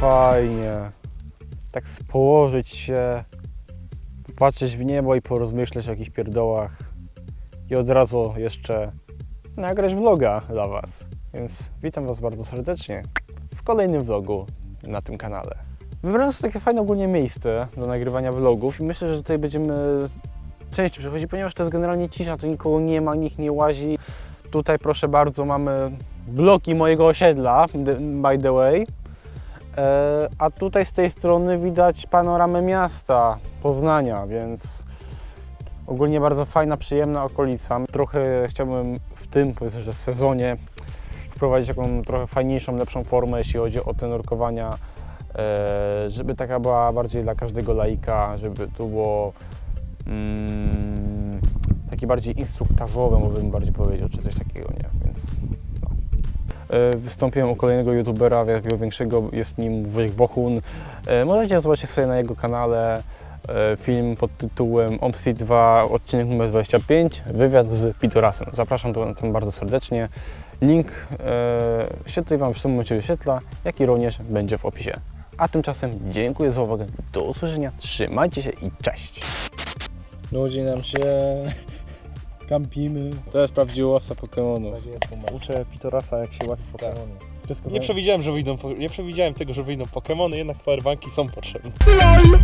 fajnie. Tak położyć się, popatrzeć w niebo i porozmyśleć o jakichś pierdołach. I od razu jeszcze nagrać vloga dla Was. Więc witam Was bardzo serdecznie w kolejnym vlogu na tym kanale. Wybrałem sobie takie fajne ogólnie miejsce do nagrywania vlogów i myślę, że tutaj będziemy częściej przychodzić, ponieważ to jest generalnie cisza, tu nikogo nie ma, nikt nie łazi. Tutaj proszę bardzo mamy bloki mojego osiedla, by the way. E, A tutaj z tej strony widać panoramę miasta Poznania, więc ogólnie bardzo fajna, przyjemna okolica. Trochę chciałbym w tym, powiedzmy, że sezonie wprowadzić taką trochę fajniejszą, lepszą formę, jeśli chodzi o te nurkowania, e, żeby taka była bardziej dla każdego laika, żeby tu było mm, takie bardziej instruktażowe, może bym bardziej powiedział, czy coś takiego, nie? Więc Wystąpiłem u kolejnego youtubera, jakiego większego jest nim Wojciech Bochun. E, Możecie zobaczyć sobie na jego kanale e, film pod tytułem OMSI 2, odcinek numer 25, wywiad z Pitorasem. Zapraszam tam bardzo serdecznie. Link e, się tutaj Wam w tym momencie wyświetla, jak i również będzie w opisie. A tymczasem dziękuję za uwagę, do usłyszenia, trzymajcie się i cześć! Nudzi nam się, kampimy. To jest prawdziwy łowca Pokemonów. Uczę Pitorasa jak się łapie Pokemony. Wszystko Nie przewidziałem, że wyjdą, po- nie przewidziałem tego, że wyjdą Pokemony, jednak powerbanki są potrzebne. LOL